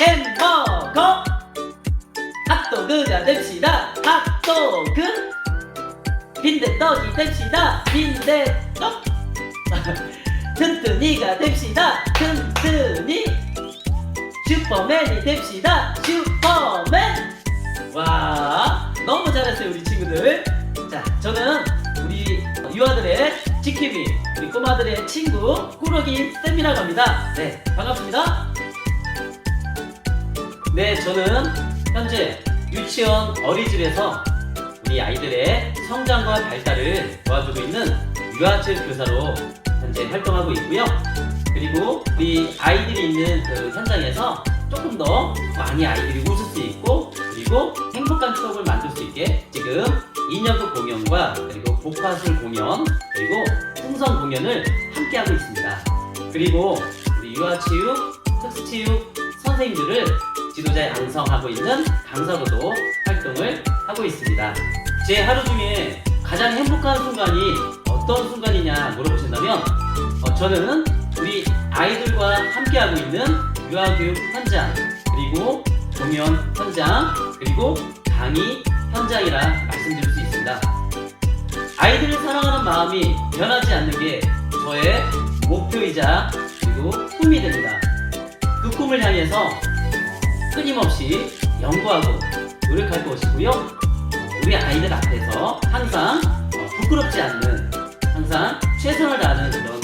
햄버거. 핫도그가 됩시다. 핫도그. 빈대떡이 됩시다. 빈대떡. 튼튼이가 됩시다. 튼튼이. 슈퍼맨이 됩시다. 슈퍼맨. 와 너무 잘했어요 우리 친구들. 자 저는 우리 유아들의 지키비 우리 꼬마들의 친구 꾸러기 쌤이라고 합니다. 네 반갑습니다. 네 저는 현재 유치원 어린이집에서 우리 아이들의 성장과 발달을 도와주고 있는 유아체 교사로 현재 활동하고 있고요 그리고 우리 아이들이 있는 그 현장에서 조금 더 많이 아이들이 웃을 수 있고 그리고 행복한 추억을 만들 수 있게 지금 인형극 공연과 그리고 복화술 공연 그리고 풍선 공연을 함께 하고 있습니다. 그리고 우리 유아체육, 특수체육 선생님들을 지도자에 양성하고 있는 강사로도 활동을 하고 있습니다. 제 하루 중에 가장 행복한 순간이 어떤 순간이냐 물어보신다면 어, 저는 우리 아이들과 함께하고 있는 유아교육 현장 그리고 공연 현장 그리고 강의 현장이라 말씀드릴 수 있습니다. 아이들을 사랑하는 마음이 변하지 않는 게 저의 목표이자 그리고 꿈이 됩니다. 그 꿈을 향해서 어, 끊임없이 연구하고 노력할 것이고요. 어, 우리 아이들 앞에서 항상 어, 부끄럽지 않는 항상 최선을 다하는 그런